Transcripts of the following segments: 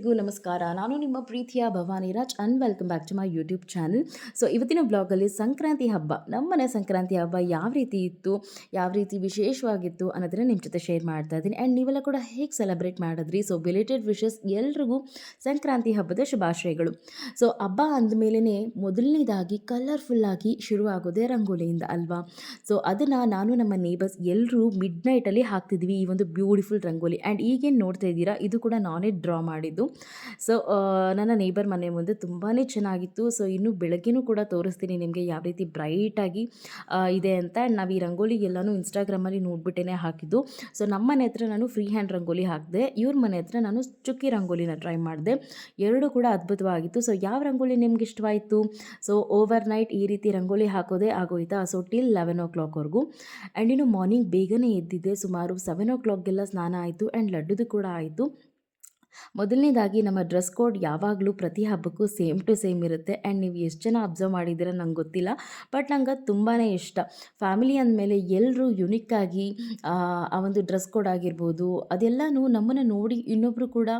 ಎಲ್ರಿಗೂ ನಮಸ್ಕಾರ. ನಾನು ನಿಮ್ಮ ಪ್ರೀತಿಯ Bhavani Raj and welcome back to my YouTube channel so ಇವತ್ತಿನ ಬ್ಲಾಗಲ್ಲಿ ಸಂಕ್ರಾಂತಿ ಹಬ್ಬ. ನಮ್ಮನೆ ಸಂಕ್ರಾಂತಿ ಹಬ್ಬ ಯಾವ ರೀತಿ ಇತ್ತು, ಯಾವ ರೀತಿ ವಿಶೇಷವಾಗಿತ್ತು ಅನ್ನೋದನ್ನ ನಿಮ್ಮ ಜೊತೆ ಶೇರ್ ಮಾಡ್ತಾ ಇದ್ದೀನಿ. ಆ್ಯಂಡ್ ನೀವೆಲ್ಲ ಕೂಡ ಹೇಗೆ ಸೆಲೆಬ್ರೇಟ್ ಮಾಡಿದ್ರಿ? ಸೊ ಬಿಲೇಟೆಡ್ ವಿಶಸ್ ಎಲ್ರಿಗೂ ಸಂಕ್ರಾಂತಿ ಹಬ್ಬದ ಶುಭಾಶಯಗಳು. ಸೊ ಹಬ್ಬ ಅಂದಮೇಲೆ ಮೊದಲನೇದಾಗಿ ಕಲರ್ಫುಲ್ಲಾಗಿ ಶುರುವಾಗೋದೇ ರಂಗೋಲಿಯಿಂದ ಅಲ್ವಾ? ಸೊ ಅದನ್ನು ನಾನು ನಮ್ಮ ನೇಬರ್ಸ್ ಎಲ್ಲರೂ ಮಿಡ್ ನೈಟಲ್ಲಿ ಹಾಕ್ತಿದ್ವಿ ಈ ಒಂದು ಬ್ಯೂಟಿಫುಲ್ ರಂಗೋಲಿ. ಆ್ಯಂಡ್ ಈಗೇನು ನೋಡ್ತಾ ಇದ್ದೀರಾ? ಇದು ಕೂಡ ನಾನೇ ಡ್ರಾ ಮಾಡಿದ್ದು. ಸೊ ನನ್ನ ನೇಬರ್ ಮನೆ ಮುಂದೆ ತುಂಬಾ ಚೆನ್ನಾಗಿತ್ತು. ಸೊ ಇನ್ನು ಬೆಳಗ್ಗೆನೂ ಕೂಡ ತೋರಿಸ್ತೀನಿ ನಿಮಗೆ ಯಾವ ರೀತಿ ಬ್ರೈಟಾಗಿ ಇದೆ ಅಂತ. ಆ್ಯಂಡ್ ನಾವು ಈ ರಂಗೋಲಿ ಎಲ್ಲನೂ ಇನ್ಸ್ಟಾಗ್ರಾಮಲ್ಲಿ ನೋಡ್ಬಿಟ್ಟೇ ಹಾಕಿದ್ದು. ಸೊ ನಮ್ಮ ಮನೆ ಹತ್ರ ನಾನು ಫ್ರೀ ಹ್ಯಾಂಡ್ ರಂಗೋಲಿ ಹಾಕಿದೆ, ಇವ್ರ ಮನೆ ಹತ್ರ ನಾನು ಚುಕ್ಕಿ ರಂಗೋಲಿನ ಟ್ರೈ ಮಾಡಿದೆ. ಎರಡು ಕೂಡ ಅದ್ಭುತವಾಗಿತ್ತು. ಸೊ ಯಾವ ರಂಗೋಲಿ ನಿಮ್ಗೆ ಇಷ್ಟವಾಯಿತು? ಸೊ ಓವರ್ ನೈಟ್ ಈ ರೀತಿ ರಂಗೋಲಿ ಹಾಕೋದೇ ಆಗೋಯ್ತಾ? ಸೊ ಟಿಲ್ ಲೆವೆನ್ ಓ ಕ್ಲಾಕ್ವರೆಗೂ ಆ್ಯಂಡ್ ಇನ್ನು ಮಾರ್ನಿಂಗ್ ಬೇಗನೆ ಎದ್ದಿದ್ದೆ. ಸುಮಾರು ಸೆವೆನ್ ಓ ಕ್ಲಾಕ್ಗೆಲ್ಲ ಸ್ನಾನ ಆಯಿತು. ಆ್ಯಂಡ್ ಲಡ್ಡುದು ಕೂಡ ಆಯಿತು. ಮೊದಲನೇದಾಗಿ ನಮ್ಮ ಡ್ರೆಸ್ ಕೋಡ್ ಯಾವಾಗಲೂ ಪ್ರತಿ ಹಬ್ಬಕ್ಕೂ ಸೇಮ್ ಟು ಸೇಮ್ ಇರುತ್ತೆ. ಆ್ಯಂಡ್ ನೀವು ಎಷ್ಟು ಜನ ಅಬ್ಸರ್ವ್ ಮಾಡಿದ್ದೀರ ನಂಗೆ ಗೊತ್ತಿಲ್ಲ. ಬಟ್ ನಂಗೆ ಅದು ತುಂಬಾ ಇಷ್ಟ. ಫ್ಯಾಮಿಲಿ ಅಂದಮೇಲೆ ಎಲ್ಲರೂ ಯುನಿಕ್ಕಾಗಿ ಆ ಒಂದು ಡ್ರೆಸ್ ಕೋಡ್ ಆಗಿರ್ಬೋದು, ಅದೆಲ್ಲನೂ ನಮ್ಮನ್ನು ನೋಡಿ ಇನ್ನೊಬ್ಬರು ಕೂಡ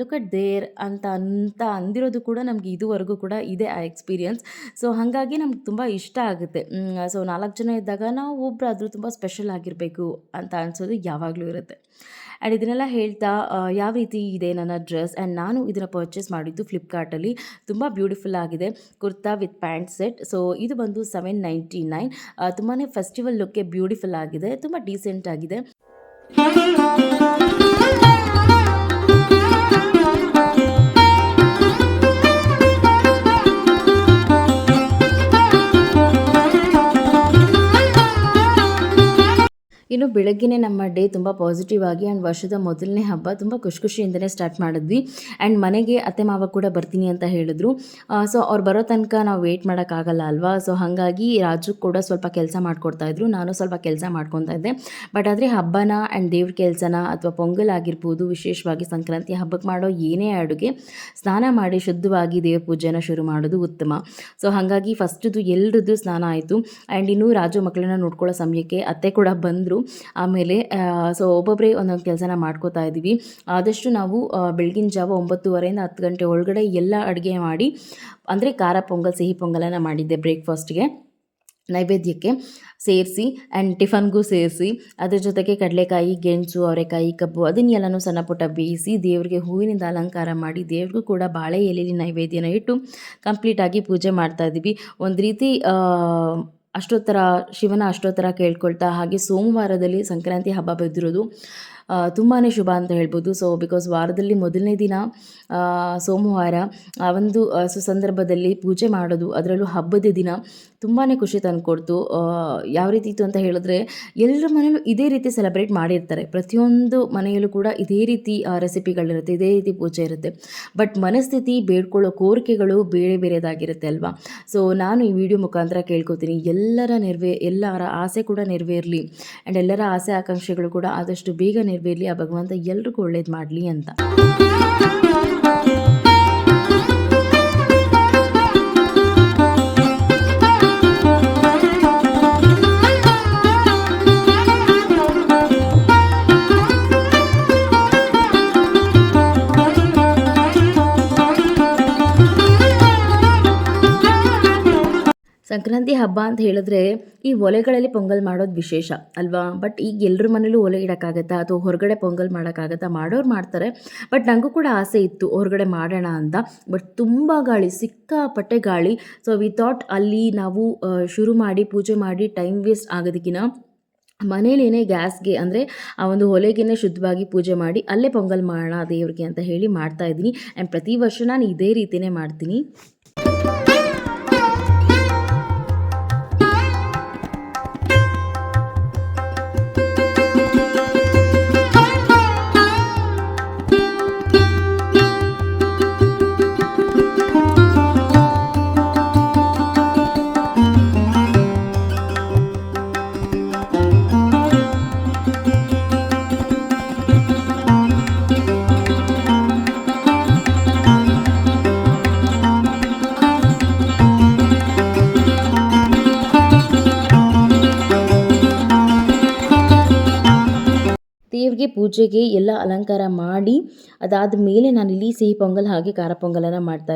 ಲುಕ್ ಅಟ್ ದೇರ್ ಅಂತ ಅಂತ ಅಂದಿರೋದು ಕೂಡ ನಮಗೆ ಇದುವರೆಗೂ ಕೂಡ ಇದೆ ಆ ಎಕ್ಸ್ಪೀರಿಯನ್ಸ್ ಸೊ ಹಾಗಾಗಿ ನಮ್ಗೆ ತುಂಬ ಇಷ್ಟ ಆಗುತ್ತೆ. ಸೊ ನಾಲ್ಕು ಜನ ಇದ್ದಾಗ ನಾವು ಒಬ್ಬರಾದರೂ ತುಂಬ ಸ್ಪೆಷಲ್ ಆಗಿರಬೇಕು ಅಂತ ಅನಿಸೋದು ಯಾವಾಗಲೂ ಇರುತ್ತೆ. ಆ್ಯಂಡ್ ಇದನ್ನೆಲ್ಲ ಹೇಳ್ತಾ ಯಾವ ರೀತಿ ಇದೆ ನನ್ನ ಡ್ರೆಸ್? ಆ್ಯಂಡ್ ನಾನು ಇದನ್ನು ಪರ್ಚೇಸ್ ಮಾಡಿದ್ದು ಫ್ಲಿಪ್ಕಾರ್ಟಲ್ಲಿ ತುಂಬ ಬ್ಯೂಟಿಫುಲ್ ಆಗಿದೆ. Kurta with pant set so ಇದು ಬಂದು ಸೆವೆನ್ ನೈಂಟಿ ನೈನ್ ತುಂಬಾ ಫೆಸ್ಟಿವಲ್ ಲುಕ್ಗೆ ಬ್ಯೂಟಿಫುಲ್ ಆಗಿದೆ. ತುಂಬ ಡೀಸೆಂಟ್ ಆಗಿದೆ. ಇನ್ನು ಬೆಳಗ್ಗೆನೇ ನಮ್ಮ ಡೇ ತುಂಬ ಪಾಸಿಟಿವ್ ಆಗಿ ಆ್ಯಂಡ್ ವರ್ಷದ ಮೊದಲನೇ ಹಬ್ಬ ತುಂಬ ಖುಷಿ ಖುಷಿಯಿಂದನೇ ಸ್ಟಾರ್ಟ್ ಮಾಡಿದ್ವಿ. ಆ್ಯಂಡ್ ಮನೆಗೆ ಅತ್ತೆ ಮಾವ ಕೂಡ ಬರ್ತೀನಿ ಅಂತ ಹೇಳಿದ್ರು. ಸೊ ಅವ್ರು ಬರೋ ತನಕ ನಾವು ವೆಯ್ಟ್ ಮಾಡೋಕ್ಕಾಗಲ್ಲ ಅಲ್ವಾ? ಸೊ ಹಾಗಾಗಿ ರಾಜು ಕೂಡ ಸ್ವಲ್ಪ ಕೆಲಸ ಮಾಡಿಕೊಡ್ತಾಯಿದ್ರು ನಾನು ಸ್ವಲ್ಪ ಕೆಲಸ ಮಾಡ್ಕೊತಾ ಇದ್ದೆ. ಬಟ್ ಆದರೆ ಹಬ್ಬನ ಆ್ಯಂಡ್ ದೇವ್ರ ಕೆಲಸನ ಅಥವಾ ಪೊಂಗಲ್ ಆಗಿರ್ಬೋದು, ವಿಶೇಷವಾಗಿ ಸಂಕ್ರಾಂತಿ ಹಬ್ಬಕ್ಕೆ ಮಾಡೋ ಏನೇ ಅಡುಗೆ, ಸ್ನಾನ ಮಾಡಿ ಶುದ್ಧವಾಗಿ ದೇವ್ರ ಪೂಜೆನ ಶುರು ಮಾಡೋದು ಉತ್ತಮ. ಸೊ ಹಾಗಾಗಿ ಫಸ್ಟದು ಎಲ್ರದ್ದು ಸ್ನಾನ ಆಯಿತು. ಆ್ಯಂಡ್ ಇನ್ನೂ ರಾಜು ಮಕ್ಕಳನ್ನ ನೋಡ್ಕೊಳ್ಳೋ ಸಮಯಕ್ಕೆ ಅತ್ತೆ ಕೂಡ ಬಂದರು. ಆಮೇಲೆ ಸೊ ಒಬ್ಬೊಬ್ಬರೇ ಒಂದೊಂದು ಕೆಲಸನ ಮಾಡ್ಕೋತಾ ಇದ್ದೀವಿ. ಆದಷ್ಟು ನಾವು ಬೆಳಗಿನ ಜಾವ ಒಂಬತ್ತುವರೆಯಿಂದ ಹತ್ತು ಗಂಟೆ ಒಳಗಡೆ ಎಲ್ಲ ಅಡುಗೆ ಮಾಡಿ, ಅಂದರೆ ಖಾರ ಪೊಂಗಲ್, ಸಿಹಿ ಪೊಂಗಲನ್ನು ಮಾಡಿದ್ದೆ ಬ್ರೇಕ್ಫಾಸ್ಟ್ಗೆ. ನೈವೇದ್ಯಕ್ಕೆ ಸೇರಿಸಿ ಆ್ಯಂಡ್ ಟಿಫನ್ಗೂ ಸೇರಿಸಿ, ಅದ್ರ ಜೊತೆಗೆ ಕಡಲೆಕಾಯಿ, ಗೆಣಸು, ಅವರೆಕಾಯಿ, ಕಬ್ಬು, ಅದನ್ನೆಲ್ಲನೂ ಸಣ್ಣ ಪುಟ್ಟ ಬೇಯಿಸಿ ದೇವರಿಗೆ ಹೂವಿನಿಂದ ಅಲಂಕಾರ ಮಾಡಿ ದೇವ್ರಿಗೂ ಕೂಡ ಬಾಳೆ ಎಲೆಯಲ್ಲಿ ನೈವೇದ್ಯನ ಇಟ್ಟು ಕಂಪ್ಲೀಟಾಗಿ ಪೂಜೆ ಮಾಡ್ತಾ ಇದ್ದೀವಿ. ಒಂದು ರೀತಿ ಅಷ್ಟೋತ್ತರ ಶಿವನ ಅಷ್ಟೋತ್ತರ ಕೇಳ್ಕೊಳ್ತಾ ಹಾಗೆ ಸೋಮವಾರದಲ್ಲಿ ಸಂಕ್ರಾಂತಿ ಹಬ್ಬ ಬಂದಿರೋದು ತುಂಬಾ ಶುಭ ಅಂತ ಹೇಳ್ಬೋದು. ಸೊ ಬಿಕಾಸ್ ವಾರದಲ್ಲಿ ಮೊದಲನೇ ದಿನ ಸೋಮವಾರ, ಆ ಒಂದು ಸುಸಂದರ್ಭದಲ್ಲಿ ಪೂಜೆ ಮಾಡೋದು, ಅದರಲ್ಲೂ ಹಬ್ಬದ ದಿನ ತುಂಬಾ ಖುಷಿ ತಂದುಕೊಡ್ತು ಯಾವ ರೀತಿ ಇತ್ತು ಅಂತ ಹೇಳಿದ್ರೆ, ಎಲ್ಲರ ಮನೆಯಲ್ಲೂ ಇದೇ ರೀತಿ ಸೆಲೆಬ್ರೇಟ್ ಮಾಡಿರ್ತಾರೆ. ಪ್ರತಿಯೊಂದು ಮನೆಯಲ್ಲೂ ಕೂಡ ಇದೇ ರೀತಿ ರೆಸಿಪಿಗಳಿರುತ್ತೆ ಇದೇ ರೀತಿ ಪೂಜೆ ಇರುತ್ತೆ. ಬಟ್ ಮನಸ್ಥಿತಿ, ಬೇಡ್ಕೊಳ್ಳೋ ಕೋರಿಕೆಗಳು ಬೇರೆ ಬೇರೆದಾಗಿರುತ್ತೆ ಅಲ್ವಾ? ಸೊ ನಾನು ಈ ವಿಡಿಯೋ ಮುಖಾಂತರ ಕೇಳ್ಕೊತೀನಿ. ಎಲ್ಲರ ನೆರವೇ, ಎಲ್ಲರ ಆಸೆ ಕೂಡ ನೆರವೇರಲಿ. ಆ್ಯಂಡ್ ಎಲ್ಲರ ಆಸೆ, ಆಕಾಂಕ್ಷೆಗಳು ಕೂಡ ಆದಷ್ಟು ಬೇಗ ಆ ಭಗವಂತ ಎಲ್ರಿಗೂ ಒಳ್ಳೇದು ಮಾಡಲಿ ಅಂತ. ಸಂಕ್ರಾಂತಿ ಹಬ್ಬ ಅಂತ ಹೇಳಿದ್ರೆ ಈ ಒಲೆಗಳಲ್ಲಿ ಪೊಂಗಲ್ ಮಾಡೋದು ವಿಶೇಷ ಅಲ್ವಾ? ಬಟ್ ಈಗ ಎಲ್ಲರ ಮನೇಲೂ ಒಲೆ ಇಡೋಕ್ಕಾಗತ್ತಾ? ಅಥವಾ ಹೊರಗಡೆ ಪೊಂಗಲ್ ಮಾಡೋಕ್ಕಾಗತ್ತಾ? ಮಾಡೋರು ಮಾಡ್ತಾರೆ. ಬಟ್ ನನಗೂ ಕೂಡ ಆಸೆ ಇತ್ತು ಹೊರಗಡೆ ಮಾಡೋಣ ಅಂತ. ಬಟ್ ತುಂಬ ಗಾಳಿ, ಸಿಕ್ಕಾಪಟ್ಟೆ ಗಾಳಿ. ಸೊ ವಿ ಥಾಟ್ ಅಲ್ಲಿ ನಾವು ಶುರು ಮಾಡಿ ಪೂಜೆ ಮಾಡಿ ಟೈಮ್ ವೇಸ್ಟ್ ಆಗೋದಕ್ಕಿಂತ ಮನೇಲೇನೆ ಗ್ಯಾಸ್ಗೆ ಅಂದರೆ ಆ ಒಂದು ಹೊಲೆಗೇನೆ ಶುದ್ಧವಾಗಿ ಪೂಜೆ ಮಾಡಿ ಅಲ್ಲೇ ಪೊಂಗಲ್ ಮಾಡೋಣ ದೇವ್ರಿಗೆ ಅಂತ ಹೇಳಿ ಮಾಡ್ತಾ ಇದ್ದೀನಿ. ಆ್ಯಂಡ್ ಪ್ರತಿ ವರ್ಷ ನಾನು ಇದೇ ರೀತಿಯೇ ಮಾಡ್ತೀನಿ. ಪೂಜೆಗೆ ಎಲ್ಲ ಅಲಂಕಾರ ಮಾಡಿ ಅದಾದ ಮೇಲೆ ನಾನಿಲ್ಲಿ ಸಿಹಿ ಪೊಂಗಲ್ ಹಾಗೆ ಖಾರ ಪೊಂಗಲನ್ನು ಮಾಡ್ತಾ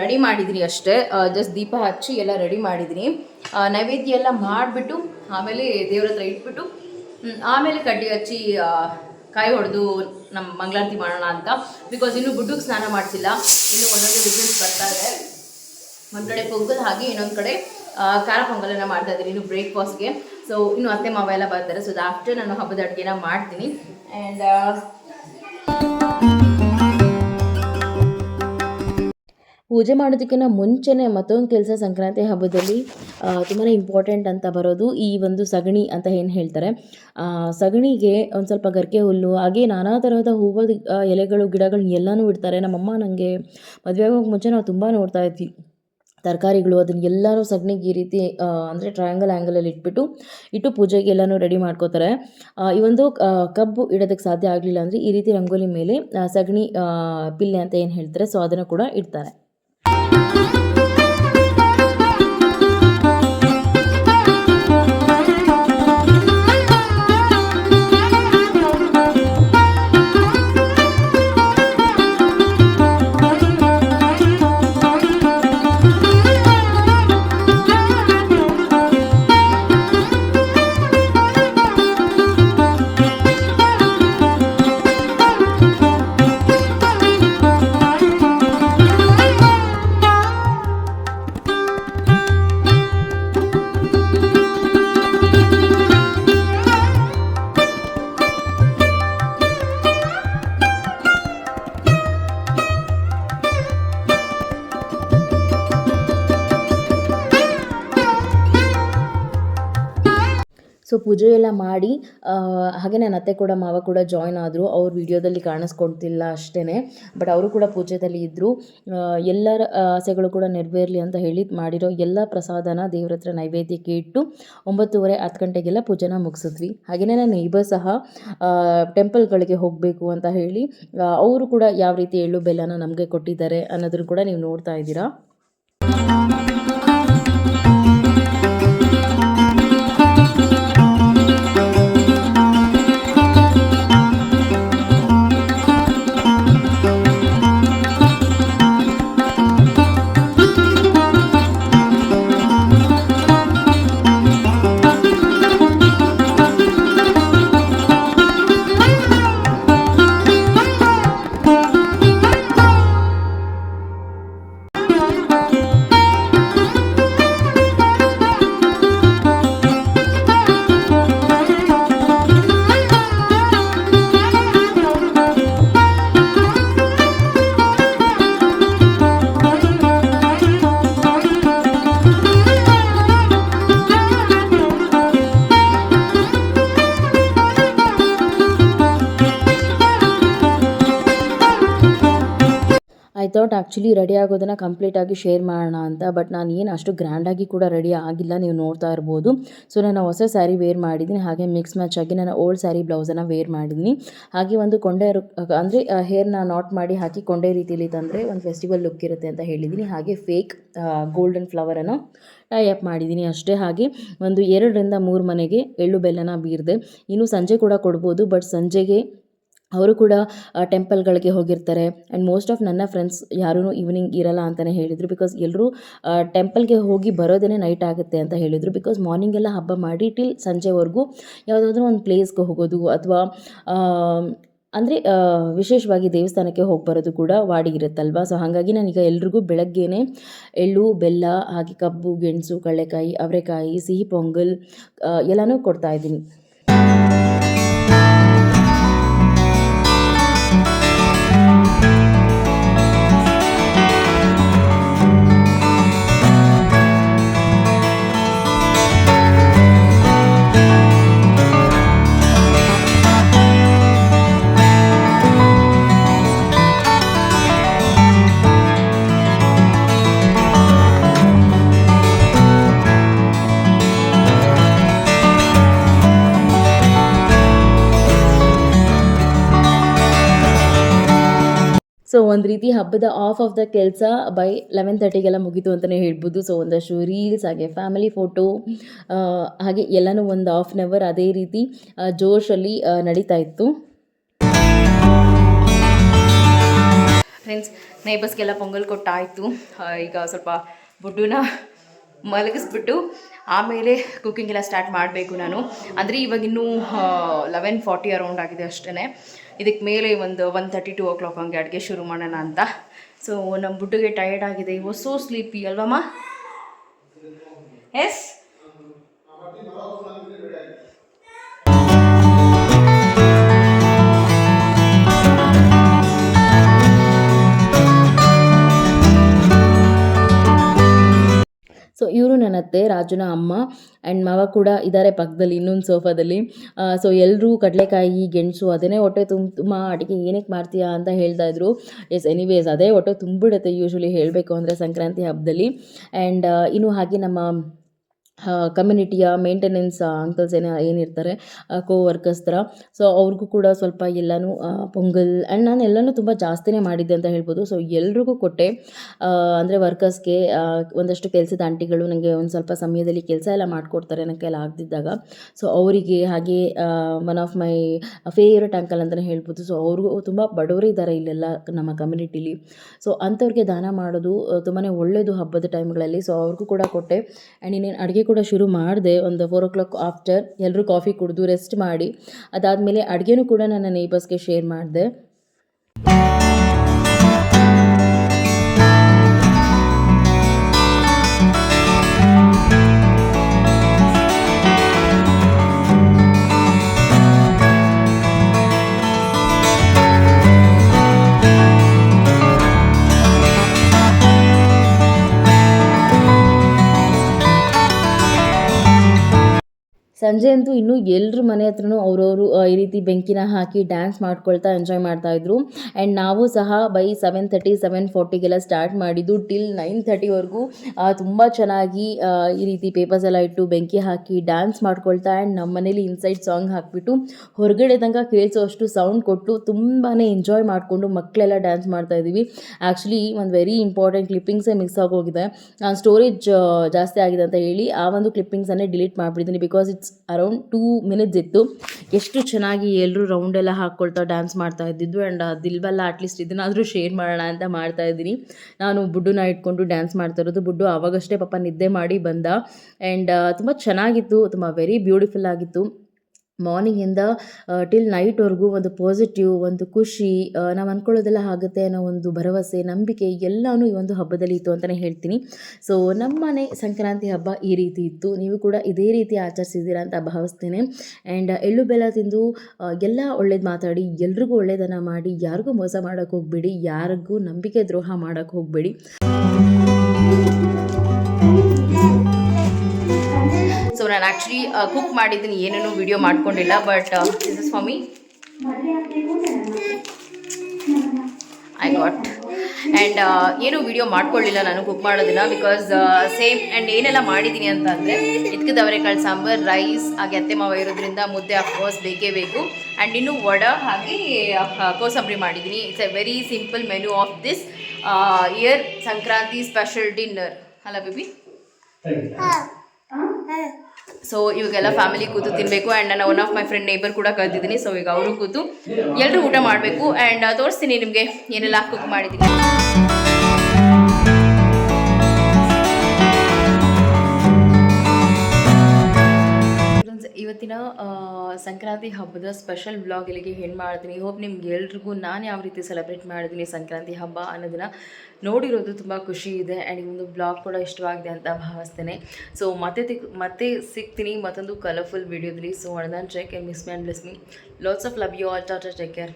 ರೆಡಿ ಮಾಡಿದ್ರಿ ಅಷ್ಟೇ. ಜಸ್ಟ್ ದೀಪ ಹಚ್ಚಿ ಎಲ್ಲ ರೆಡಿ ಮಾಡಿದ್ದೀನಿ ನೈವೇದ್ಯ ಎಲ್ಲ ಮಾಡಿಬಿಟ್ಟು, ಆಮೇಲೆ ದೇವ್ರ ಹತ್ರ ಇಟ್ಬಿಟ್ಟು ಆಮೇಲೆ ಕಡ್ಡಿ ಹಚ್ಚಿ ಕಾಯಿ ಹೊಡೆದು ನಮ್ಮ ಮಂಗಳಾರತಿ ಮಾಡೋಣ ಅಂತ. ಬಿಕಾಸ್ ಇನ್ನೂ ಗುಡ್ಡಕ್ಕೆ ಸ್ನಾನ ಮಾಡಿಸಿಲ್ಲ. ಇನ್ನು ಒಂದೊಂದು ವಿಸಿಲ್ಸ್ ಬರ್ತಾ ಇದೆ. ಒಂದು ಕಡೆ ಪೊಂಗಲ್ ಹಾಗೆ ಇನ್ನೊಂದು ಕಡೆ ಖಾರ ಪೊಂಗಲನ್ನು ಮಾಡ್ತಾ ಇದ್ದೀನಿ ಇನ್ನು ಬ್ರೇಕ್ಫಾಸ್ಟ್ಗೆ ಸೊ ಇನ್ನು ಅತ್ತೆ ಮಾವ ಎಲ್ಲ ಬರ್ತಾರೆ. ಸೊ ಆಫ್ಟರ್ ನಾನು ಹಬ್ಬದ ಅಡುಗೆನ ಮಾಡ್ತೀನಿ. ಆ್ಯಂಡ್ ಪೂಜೆ ಮಾಡೋದಕ್ಕಿಂತ ಮುಂಚೆನೇ ಮತ್ತೊಂದು ಕೆಲಸ ಸಂಕ್ರಾಂತಿ ಹಬ್ಬದಲ್ಲಿ ತುಂಬಾ ಇಂಪಾರ್ಟೆಂಟ್ ಅಂತ ಬರೋದು ಈ ಒಂದು ಸಗಣಿ ಅಂತ ಏನು ಹೇಳ್ತಾರೆ. ಸಗಣಿಗೆ ಒಂದು ಸ್ವಲ್ಪ ಗರಿಕೆ ಹುಲ್ಲು, ಹಾಗೆ ನಾನಾ ತರಹದ ಹೂವು ಎಲೆಗಳು ಗಿಡಗಳು ಎಲ್ಲನೂ ಇಡ್ತಾರೆ. ನಮ್ಮಮ್ಮ ನನಗೆ ಮದುವೆ ಆಗೋಕೆ ಮುಂಚೆ ನಾವು ತುಂಬ ನೋಡ್ತಾ ಇದ್ವಿ. ತರಕಾರಿಗಳು ಅದನ್ನ ಎಲ್ಲರೂ ಸಗಣಿಗೆ ಈ ರೀತಿ ಅಂದರೆ ಟ್ರಯಾಂಗಲ್ ಆ್ಯಂಗಲಲ್ಲಿ ಇಟ್ಬಿಟ್ಟು ಇಟ್ಟು ಪೂಜೆಗೆ ಎಲ್ಲನೂ ರೆಡಿ ಮಾಡ್ಕೋತಾರೆ. ಈ ಒಂದು ಕಬ್ಬು ಇಡೋದಕ್ಕೆ ಸಾಧ್ಯ ಆಗಲಿಲ್ಲ ಅಂದರೆ ಈ ರೀತಿ ರಂಗೋಲಿ ಮೇಲೆ ಸಗಣಿ ಪಿಲ್ಲೆ ಅಂತ ಏನು ಹೇಳ್ತಾರೆ, ಸೊ ಅದನ್ನು ಕೂಡ ಇಡ್ತಾರೆ. ಪೂಜೆ ಎಲ್ಲ ಮಾಡಿ ಹಾಗೆ ನನ್ನ ಅತ್ತೆ ಕೂಡ ಮಾವ ಕೂಡ ಜಾಯ್ನ್ ಆದರು. ಅವ್ರು ವಿಡಿಯೋದಲ್ಲಿ ಕಾಣಿಸ್ಕೊಳ್ತಿಲ್ಲ ಅಷ್ಟೇ ಬಟ್ ಅವರು ಕೂಡ ಪೂಜೆದಲ್ಲಿ ಇದ್ದರು ಎಲ್ಲರ ಆಸೆಗಳು ಕೂಡ ನೆರವೇರಲಿ ಅಂತ ಹೇಳಿ ಮಾಡಿರೋ ಎಲ್ಲ ಪ್ರಸಾದನ ದೇವ್ರ ಹತ್ರ ನೈವೇದ್ಯಕ್ಕೆ ಇಟ್ಟು ಒಂಬತ್ತುವರೆ, ಹತ್ತು ಗಂಟೆಗೆಲ್ಲ ಪೂಜೆನ ಮುಗಿಸಿದ್ವಿ. ಹಾಗೆಯೇ ನನ್ನ ನೈಬರ್ ಸಹ ಟೆಂಪಲ್ಗಳಿಗೆ ಹೋಗಬೇಕು ಅಂತ ಹೇಳಿ ಅವರು ಕೂಡ ಯಾವ ರೀತಿ ಎಳ್ಳು, ಬೆಲ್ಲನ ನಮಗೆ ಕೊಟ್ಟಿದ್ದಾರೆ ಅನ್ನೋದನ್ನು ಕೂಡ ನೀವು ನೋಡ್ತಾ ಇದ್ದೀರಾ? ಥಾಟ್ ಆ್ಯಕ್ಚುಲಿ ರೆಡಿ ಆಗೋದನ್ನು ಕಂಪ್ಲೀಟಾಗಿ ಶೇರ್ ಮಾಡೋಣ ಅಂತ ಬಟ್ ನಾನು ಏನು ಅಷ್ಟು ಗ್ರ್ಯಾಂಡಾಗಿ ಕೂಡ ರೆಡಿ ಆಗಿಲ್ಲ, ನೀವು ನೋಡ್ತಾ ಇರ್ಬೋದು. ಸೊ ನಾನು ಹೊಸ ಸ್ಯಾರಿ ವೇರ್ ಮಾಡಿದ್ದೀನಿ, ಹಾಗೆ ಮಿಕ್ಸ್ ಮ್ಯಾಚ್ ಆಗಿ ನಾನು ಓಲ್ಡ್ ಸ್ಯಾರಿ ಬ್ಲೌಸನ್ನು ವೇರ್ ಮಾಡಿದ್ದೀನಿ. ಹಾಗೆ ಒಂದು ಕೊಂಡೆ ಅಂದರೆ ಹೇರ್ನ ನಾಟ್ ಮಾಡಿ ಹಾಕಿ ಕೊಂಡೆ ರೀತಿಯಲ್ಲಿ ತಂದರೆ ಒಂದು ಫೆಸ್ಟಿವಲ್ ಲುಕ್ ಇರುತ್ತೆ ಅಂತ ಹೇಳಿದ್ದೀನಿ. ಹಾಗೆ ಫೇಕ್ ಗೋಲ್ಡನ್ ಫ್ಲವರನ್ನು ಟೈ ಅಪ್ ಮಾಡಿದ್ದೀನಿ ಅಷ್ಟೇ. ಹಾಗೆ ಒಂದು ಎರಡರಿಂದ ಮೂರು ಮನೆಗೆ ಎಳ್ಳು ಬೆಲ್ಲನ ಬೀರಿದೆ. ಇನ್ನು ಸಂಜೆ ಕೂಡ ಕೊಡ್ಬೋದು ಬಟ್ ಸಂಜೆಗೆ ಅವರು ಕೂಡ ಟೆಂಪಲ್ಗಳಿಗೆ ಹೋಗಿರ್ತಾರೆ. ಆ್ಯಂಡ್ ಮೋಸ್ಟ್ ಆಫ್ ನನ್ನ ಫ್ರೆಂಡ್ಸ್ ಯಾರೂ ಈವ್ನಿಂಗ್ ಇರಲ್ಲ ಅಂತಲೇ ಹೇಳಿದರು. ಬಿಕಾಸ್ ಎಲ್ಲರೂ ಟೆಂಪಲ್ಗೆ ಹೋಗಿ ಬರೋದೇ ನೈಟ್ ಆಗುತ್ತೆ ಅಂತ ಹೇಳಿದರು. ಬಿಕಾಸ್ ಮಾರ್ನಿಂಗ್ ಎಲ್ಲ ಹಬ್ಬ ಮಾಡಿ ಟಿಲ್ ಸಂಜೆವರೆಗೂ ಯಾವುದಾದ್ರೂ ಒಂದು ಪ್ಲೇಸ್ಗೆ ಹೋಗೋದು ಅಥವಾ ಅಂದರೆ ವಿಶೇಷವಾಗಿ ದೇವಸ್ಥಾನಕ್ಕೆ ಹೋಗಿ ಬರೋದು ಕೂಡ ವಾಡಿ ಸೊ ಹಾಗಾಗಿ ನಾನೀಗ ಎಲ್ರಿಗೂ ಬೆಳಗ್ಗೆನೇ ಎಳ್ಳು, ಬೆಲ್ಲ, ಹಾಗೆ ಕಬ್ಬು, ಗೆಣಸು ಕಡಲೆಕಾಯಿ ಅವರೆಕಾಯಿ, ಸಿಹಿ, ಪೊಂಗಲ್ ಎಲ್ಲನೂ ಕೊಡ್ತಾ ಸೊ ಒಂದು ರೀತಿ ಹಬ್ಬದ ಆಫ್ ಆಫ್ ದ ಕೆಲಸ ಬೈ ಲೆವೆನ್ ತರ್ಟಿಗೆಲ್ಲ ಮುಗೀತು ಅಂತಲೇ ಹೇಳ್ಬೋದು. ಸೊ ಒಂದಷ್ಟು ರೀಲ್ಸ್ ಹಾಗೆ ಫ್ಯಾಮಿಲಿ ಫೋಟೋ ಹಾಗೆ ಎಲ್ಲನೂ ಒಂದು ಆಫ್ ಆನ್ ಅವರ್ ಅದೇ ರೀತಿ ಜೋಶಲ್ಲಿ ನಡೀತಾ ಇತ್ತು. ಫ್ರೆಂಡ್ಸ್ ನೈಬರ್ಸ್ಗೆಲ್ಲ ಪೊಂಗಲ್ ಕೊಟ್ಟಾಯಿತು. ಈಗ ಸ್ವಲ್ಪ ಬುಡ್ಡುನ ಮಲಗಿಸ್ಬಿಟ್ಟು ಆಮೇಲೆ ಕುಕ್ಕಿಂಗೆಲ್ಲ ಸ್ಟಾರ್ಟ್ ಮಾಡಬೇಕು ನಾನು. ಅಂದರೆ ಇವಾಗಿನ್ನೂ ಲೆವೆನ್ ಫಾರ್ಟಿ ಅರೌಂಡ್ ಆಗಿದೆ ಅಷ್ಟೇ ಇದಕ್ಕೆ ಮೇಲೆ ಒಂದು one thirty two o'clock ಹಂಗೆ ಅಡುಗೆ ಶುರು ಮಾಡೋಣ ಅಂತ. ಸೊ ನಮ್ಮ ಬುಡ್ಡುಗೆ ಟಯರ್ಡ್ ಆಗಿದೆ. ಇವು ಸೋ ಸ್ಲೀಪಿ ಅಲ್ವಮ್ಮ? ಎಸ್ ಅತ್ತೆ ರಾಜುನ ಅಮ್ಮ ಆ್ಯಂಡ್ ಮಾವ ಕೂಡ ಇದ್ದಾರೆ ಪಕ್ಕದಲ್ಲಿ, ಇನ್ನೊಂದು ಸೋಫಾದಲ್ಲಿ. ಸೊ ಎಲ್ಲರೂ ಕಡಲೆಕಾಯಿ, ಗೆಣಸು ಅದನ್ನೇ ಹೊಟ್ಟೆ ತುಂಬ ಅಡುಗೆ ಏನಕ್ಕೆ ಮಾಡ್ತೀಯಾ ಅಂತ ಹೇಳ್ತಾ ಇದ್ರು. ಎಸ್ ಎನಿವೇಸ್ ಅದೇ ಹೊಟ್ಟೆ ತುಂಬಿಡುತ್ತೆ ಯೂಶ್ವಲಿ ಹೇಳಬೇಕು ಅಂದರೆ ಸಂಕ್ರಾಂತಿ ಹಬ್ಬದಲ್ಲಿ. ಆ್ಯಂಡ್ ಇನ್ನು ಹಾಗೆ ನಮ್ಮ ಕಮ್ಯುನಿಟಿಯ ಮೇಂಟೆನೆನ್ಸ್ ಅಂಕಲ್ಸ್ ಏನ ಏನಿರ್ತಾರೆ ಕೋ ವರ್ಕರ್ಸ್ ಥರ. ಸೊ ಅವ್ರಿಗೂ ಕೂಡ ಸ್ವಲ್ಪ ಎಲ್ಲನೂ ಪೊಂಗಲ್ ಆ್ಯಂಡ್ ನಾನು ಎಲ್ಲನೂ ತುಂಬ ಜಾಸ್ತಿನೇ ಮಾಡಿದ್ದೆ ಅಂತ ಹೇಳ್ಬೋದು. ಸೊ ಎಲ್ರಿಗೂ ಕೊಟ್ಟೆ. ಅಂದರೆ ವರ್ಕರ್ಸ್ಗೆ ಒಂದಷ್ಟು ಕೆಲಸದ ಆಂಟಿಗಳು ನನಗೆ ಒಂದು ಸ್ವಲ್ಪ ಸಮಯದಲ್ಲಿ ಕೆಲಸ ಎಲ್ಲ ಮಾಡಿಕೊಡ್ತಾರೆ ನನಗೆ ಎಲ್ಲ ಆಗದಿದ್ದಾಗ. ಸೊ ಅವರಿಗೆ ಹಾಗೆ one of my favourite uncle ಅಂತಲೇ ಹೇಳ್ಬೋದು. ಸೊ ಅವ್ರಿಗೂ ತುಂಬ ಬಡವರು ಇದ್ದಾರೆ ಇಲ್ಲೆಲ್ಲ ನಮ್ಮ ಕಮ್ಯುನಿಟಿಲಿ ಸೊ ಅಂಥವ್ರಿಗೆ ದಾನ ಮಾಡೋದು ತುಂಬಾ ಒಳ್ಳೆಯದು ಹಬ್ಬದ ಟೈಮ್ಗಳಲ್ಲಿ ಸೊ ಅವ್ರಿಗೂ ಕೂಡ ಕೊಟ್ಟೆ. ಆ್ಯಂಡ್ ಇನ್ನೇನು, ಅಡುಗೆ ಕೂಡ ಶುರು ಮಾಡಿದೆ ಒಂದು ಫೋರ್ ಓ ಕ್ಲಾಕ್ ಆಫ್ಟರ್ ಎಲ್ಲರೂ ಕಾಫಿ ಕುಡಿದು ರೆಸ್ಟ್ ಮಾಡಿ ಅದಾದಮೇಲೆ ಅಡುಗೆನೂ ಕೂಡ ನನ್ನ ನೇಬರ್ಸ್ಗೆ ಶೇರ್ ಮಾಡಿದೆ. ಸಂಜೆ ಅಂತೂ ಇನ್ನೂ ಎಲ್ಲರ ಮನೆ ಹತ್ರನೂ ಅವರವರು ಈ ರೀತಿ ಬೆಂಕಿನ ಹಾಕಿ ಡ್ಯಾನ್ಸ್ ಮಾಡ್ಕೊಳ್ತಾ ಎಂಜಾಯ್ ಮಾಡ್ತಾ ಇದ್ರು. ಆ್ಯಂಡ್ ನಾವು ಸಹ ಬೈ ಸೆವೆನ್ ತರ್ಟಿ ಸೆವೆನ್ ಫೋರ್ಟಿಗೆಲ್ಲ ಸ್ಟಾರ್ಟ್ ಮಾಡಿದ್ದು ಟಿಲ್ ನೈನ್ ತರ್ಟಿವರೆಗೂ ತುಂಬ ಚೆನ್ನಾಗಿ ಈ ರೀತಿ ಪೇಪರ್ಸ್ ಎಲ್ಲ ಇಟ್ಟು ಬೆಂಕಿ ಹಾಕಿ ಡ್ಯಾನ್ಸ್ ಮಾಡ್ಕೊಳ್ತಾ ಆ್ಯಂಡ್ ನಮ್ಮ ಮನೇಲಿ ಇನ್ಸೈಡ್ ಸಾಂಗ್ ಹಾಕಿಬಿಟ್ಟು ಹೊರಗಡೆ ತನಕ ಕೇಳಿಸೋಷ್ಟು ಸೌಂಡ್ ಕೊಟ್ಟು ತುಂಬಾ ಎಂಜಾಯ್ ಮಾಡಿಕೊಂಡು ಮಕ್ಕಳೆಲ್ಲ ಡ್ಯಾನ್ಸ್ ಮಾಡ್ತಾ ಇದ್ದೀವಿ. ಆ್ಯಕ್ಚುಲಿ ಒಂದು ವೆರಿ ಇಂಪಾರ್ಟೆಂಟ್ ಕ್ಲಿಪ್ಪಿಂಗ್ಸೇ ಮಿಕ್ಸ್ ಆಗೋಗಿದೆ. ಸ್ಟೋರೇಜ್ ಜಾಸ್ತಿ ಆಗಿದೆ ಅಂತ ಹೇಳಿ ಆ ಒಂದು ಕ್ಲಿಪ್ಪಿಂಗ್ಸನ್ನೇ delete ಮಾಡಿಬಿಟ್ಟಿದ್ದೀನಿ because it's around two minutes ಇತ್ತು. ಎಷ್ಟು ಚೆನ್ನಾಗಿ ಎಲ್ಲರೂ ರೌಂಡ್ ಎಲ್ಲ ಹಾಕ್ಕೊಳ್ತಾ ಡ್ಯಾನ್ಸ್ ಮಾಡ್ತಾ ಇದ್ದಿದ್ದು ಆ್ಯಂಡ್ ದಿಲ್ಬಲ್ಲ ಅಟ್ಲೀಸ್ಟ್ ಇದನ್ನಾದರೂ ಶೇರ್ ಮಾಡೋಣ ಅಂತ ಮಾಡ್ತಾ ಇದ್ದೀನಿ. ನಾನು ಬುಡ್ಡುನ ಇಟ್ಕೊಂಡು ಡ್ಯಾನ್ಸ್ ಮಾಡ್ತಾ ಇರೋದು. ಬುಡ್ಡು ಆವಾಗಷ್ಟೇ ಪಾಪ ನಿದ್ದೆ ಮಾಡಿ ಬಂದ. ಆ್ಯಂಡ್ ತುಂಬ ಚೆನ್ನಾಗಿತ್ತು. ತುಂಬ ವೆರಿ ಬ್ಯೂಟಿಫುಲ್ ಆಗಿತ್ತು. ಮಾರ್ನಿಂಗಿಂದ ಟಿಲ್ ನೈಟ್ವರೆಗೂ ಒಂದು ಪಾಸಿಟಿವ್ ಒಂದು ಖುಷಿ ನಾವು ಅಂದ್ಕೊಳ್ಳೋದೆಲ್ಲ ಆಗುತ್ತೆ ಅನ್ನೋ ಒಂದು ಭರವಸೆ, ನಂಬಿಕೆ, ಎಲ್ಲನೂ ಈ ಒಂದು ಹಬ್ಬದಲ್ಲಿ ಇತ್ತು ಅಂತಲೇ ಹೇಳ್ತೀನಿ. ಸೊ ನಮ್ಮನೆ ಸಂಕ್ರಾಂತಿ ಹಬ್ಬ ಈ ರೀತಿ ಇತ್ತು. ನೀವು ಕೂಡ ಇದೇ ರೀತಿ ಆಚರಿಸಿದ್ದೀರಾ ಅಂತ ಭಾವಿಸ್ತೇನೆ. ಆ್ಯಂಡ್ ಎಳ್ಳು ಬೆಲ್ಲ ತಿಂದು ಎಲ್ಲ ಒಳ್ಳೇದು ಮಾತಾಡಿ, ಎಲ್ರಿಗೂ ಒಳ್ಳೇದನ್ನು ಮಾಡಿ, ಯಾರಿಗೂ ಮೋಸ ಮಾಡೋಕ್ಕೆ ಹೋಗಬೇಡಿ, ಯಾರಿಗೂ ನಂಬಿಕೆ ದ್ರೋಹ ಮಾಡೋಕ್ಕೆ ಹೋಗಬೇಡಿ. ಸೊ ನಾನು ಆ್ಯಕ್ಚುಲಿ ಕುಕ್ ಮಾಡಿದ್ದೀನಿ ಏನೇನು ವಿಡಿಯೋ ಮಾಡ್ಕೊಂಡಿಲ್ಲ but is for me I got and ಏನು ವಿಡಿಯೋ ಮಾಡ್ಕೊಳ್ಳಿಲ್ಲ ನಾನು ಕುಕ್ ಮಾಡೋದಿಲ್ಲ ಬಿಕಾಸ್ ಸೇಮ್ ಆ್ಯಂಡ್ ಏನೆಲ್ಲ ಮಾಡಿದ್ದೀನಿ ಅಂತ ಅಂದರೆ ಇದ್ಕದ ಅವರೆಕಾಳು ಸಾಂಬಾರ್ ರೈಸ್ ಹಾಗೆ ಅತ್ತೆ ಮಾವ ಇರೋದ್ರಿಂದ ಮುದ್ದೆ ಅಫ್ಕೋರ್ಸ್ ಬೇಕೇ ಬೇಕು. ಆ್ಯಂಡ್ ಇನ್ನು ವಡ ಹಾಗೆ ಕೋಸಂಬರಿ ಮಾಡಿದ್ದೀನಿ. It's a very simple menu of this year Sankranti special dinner ಅಲ್ಲ ಬೇಬಿ ಸೊ ಇವಾಗೆಲ್ಲ ಫ್ಯಾಮಿಲಿ ಕೂತು ತಿನ್ನಬೇಕು ಆ್ಯಂಡ್ ನಾನು one of my friend neighbour ಕೂಡ ಕರೆದಿದ್ದೀನಿ. ಸೊ ಈಗ ಅವರು ಕೂತು ಎಲ್ಲರೂ ಊಟ ಮಾಡಬೇಕು ಆ್ಯಂಡ್ ತೋರಿಸ್ತೀನಿ ನಿಮಗೆ ಏನೆಲ್ಲ ಕುಕ್ ಮಾಡಿದ್ದೀನಿ. ಇವತ್ತಿನ ಸಂಕ್ರಾಂತಿ ಹಬ್ಬದ ಸ್ಪೆಷಲ್ ಬ್ಲಾಗ್ ಇಲ್ಲಿಗೆ ಹೆಣ್ಣು ಮಾಡ್ತೀನಿ? ಹೋಪ್ ನಿಮ್ಗೆ ಎಲ್ರಿಗೂ ನಾನು ಯಾವ ರೀತಿ ಸೆಲೆಬ್ರೇಟ್ ಮಾಡಿದ್ದೀನಿ ಸಂಕ್ರಾಂತಿ ಹಬ್ಬ ಅನ್ನೋದನ್ನು ನೋಡಿರೋದು ತುಂಬ ಖುಷಿ ಇದೆ. ಆ್ಯಂಡ್ ಒಂದು ಬ್ಲಾಗ್ ಕೂಡ ಇಷ್ಟವಾಗಿದೆ ಅಂತ ಭಾವಿಸ್ತೇನೆ. ಸೊ ಮತ್ತೆ ತಿಕ್ ಮತ್ತೆ ಸಿಗ್ತೀನಿ ಮತ್ತೊಂದು ಕಲರ್ಫುಲ್ ವೀಡಿಯೋದಲ್ಲಿ ಸೊ ಅಣ್ಣ check miss man bless me lots of love you all tata take care